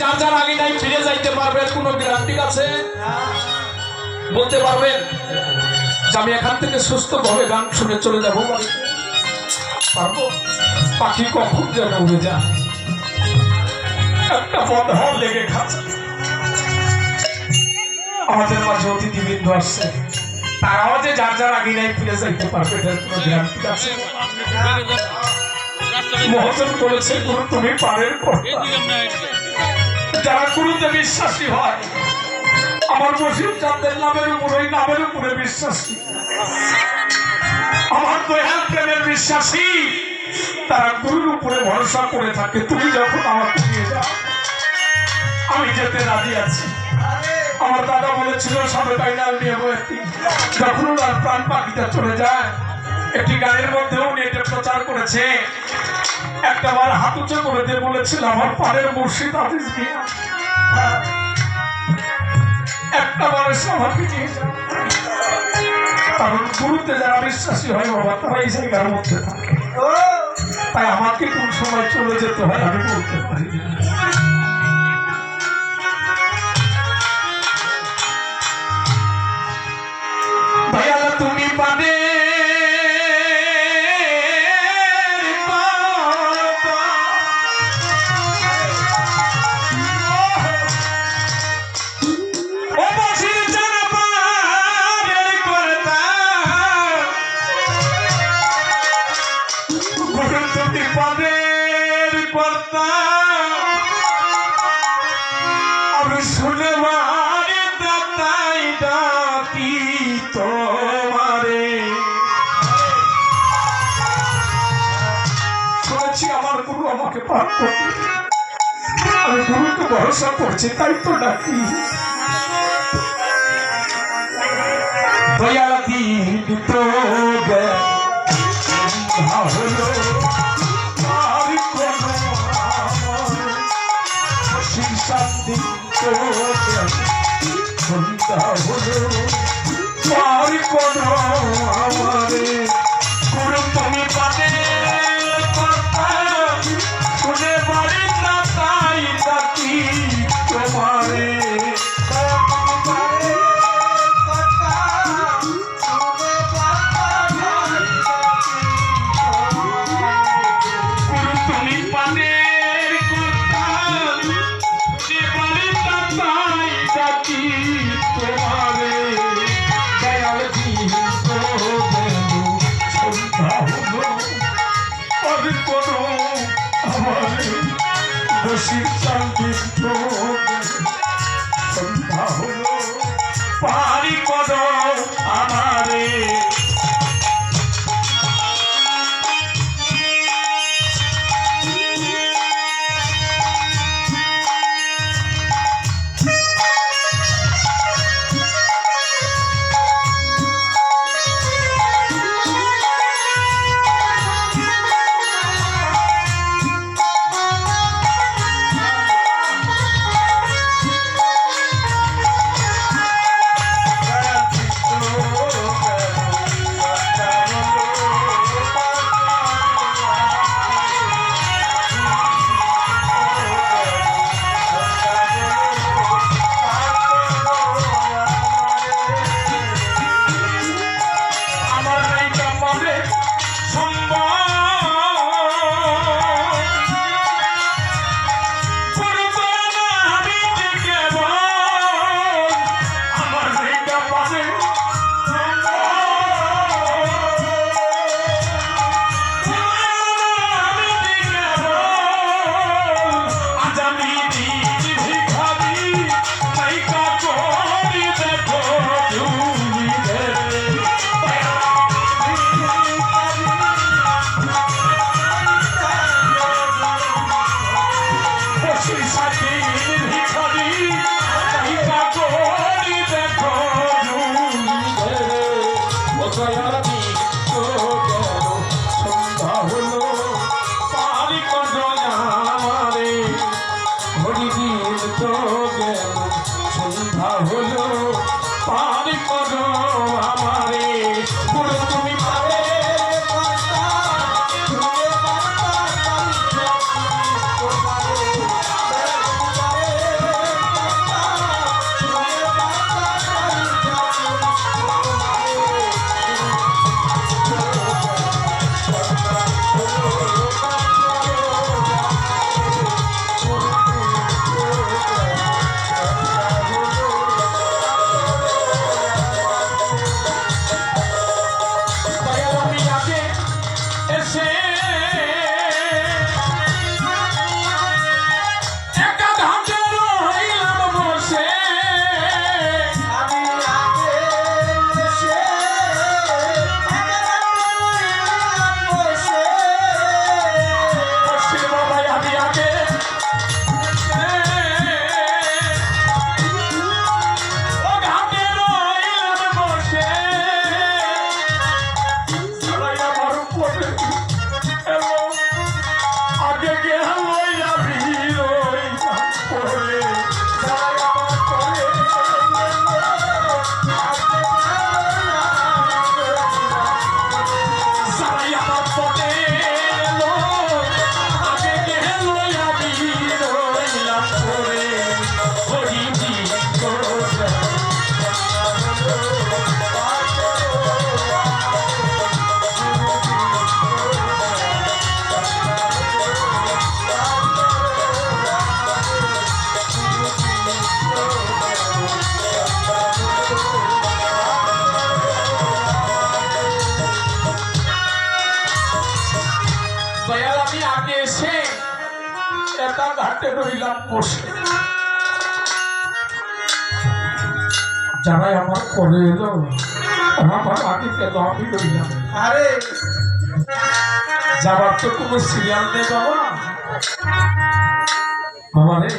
যার যার আগে নাই ফিরে যাইতে পারবেন, কোন গ্যারান্টি আছে বলতে পারবেন, যে আমি এখান থেকে সুস্থ ভাবে গান শুনে চলে যাব? পারব? পাখি কখন যেন উড়ে যায়। একটা বন্ধন লেগে খাচ্ছে আমাদের মাঝে অতিথিবৃন্দ আসছে। তারাও যে যার যার আগে নাই ফিরে যাইতে পারবে মহাজন বলেছে, গুরু, তুমি পারের যারা গুরুতে বিশ্বাসী হয়, আমার বসির চাঁদের নামের উপর নামের উপরে বিশ্বাসী। আমার দয়াল প্রেমের বিশ্বাসী, তারা গুরুর উপরে ভরসা করে থাকে। তুমি যখন আমাকে নিয়ে যাও, আমি যেতে রাজি আছি। আমার দাদা বলেছিল সবে ফাইনাল নিয়ে বইটি যখন ওনার প্রাণ পাখিটা চলে যায়, একটি গানের মধ্যে উনি এটা প্রচার করেছে। একটা বার হাত উঁচু করে দিয়ে বলেছিল আমার পাড়ের মুর্শিদ আদিস মিয়া একটা বার এসে আমাকে নিয়ে কারণ গুরুতে যারা বিশ্বাসী হয় বাবা তারা এই জায়গার মধ্যে থাকে। তাই আমাকে কোন সময় চলে যেতে হয় আমি বলতে পারি না। আমাকে পার করতে। আমি গুরুকে ভরসা করছি, তাই তো ডাকি। দয়া দিন তো শান্তি তো সন্ধ্যা তুমি সন্ধ্যা একা ঘাটে রইলাম বসে। যারাই আমার করে এলো আমার আগে কেন আমি রইলাম। আরে। যাবার তো কোনো সিরিয়াল নেই বাবা। বাবা রে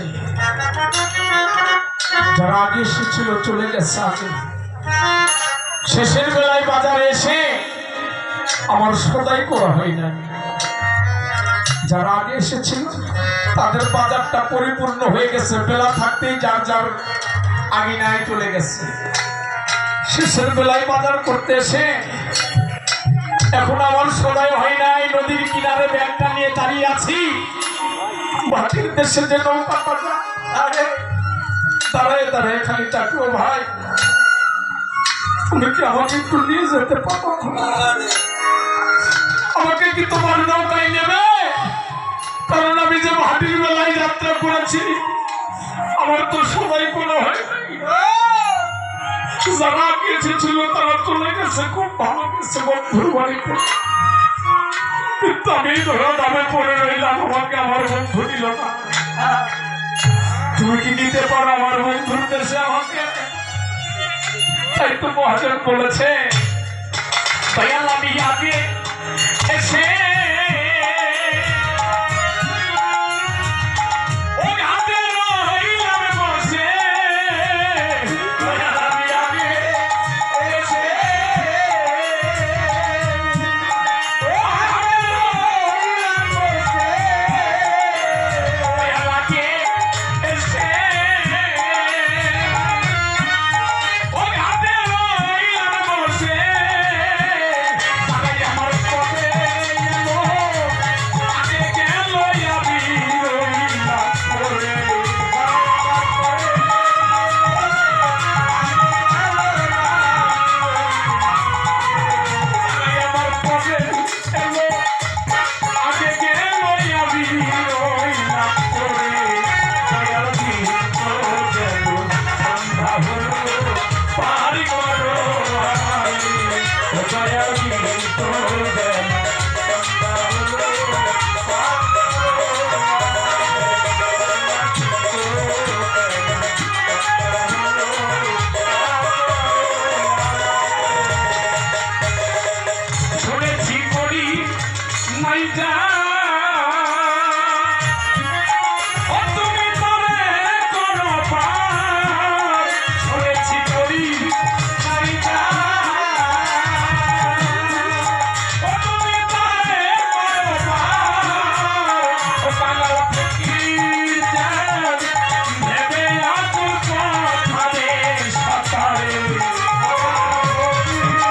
যারা আগে এসেছিল চলে গেছে আগে। শেষের বেলায় বাজারে এসে আমার সদাই করা হয় না যারা আগে এসেছিল, তাদের বাজারটা পরিপূর্ণ হয়ে গেছে। বেলা থাকতেই যার যার আগিনায় চলে গেছে। শেষের বেলায় বাজার করতে এসে এখন আমার সদাই হয় নাই, নদীর কিনারে ব্যাগটা নিয়ে দাঁড়িয়ে আছি। মাটির দেশে যে নৌকা পাতা আরে, দাঁড়ায় দাঁড়ায় খালি চাকরো ভাই। তুমি কি আমাকে একটু নিয়ে যেতে পারো? আমাকে কি তোমার নৌকায় নেবে? করেছি আমার তো সবাই কোনো হয় যারা আগে এসেছিল তারা চলে গেছে। খুব ভালো গেছে বন্ধুর বাড়িতে। কিন্তু আমি ধরো দামে পড়ে রইলাম, আমাকে আমার বন্ধু দিল না। তুমি কি নিতে পারো আমার বন্ধুর দেশে আমাকে? তাই তো মহাজন বলেছে, দয়াল আমি আগে এসে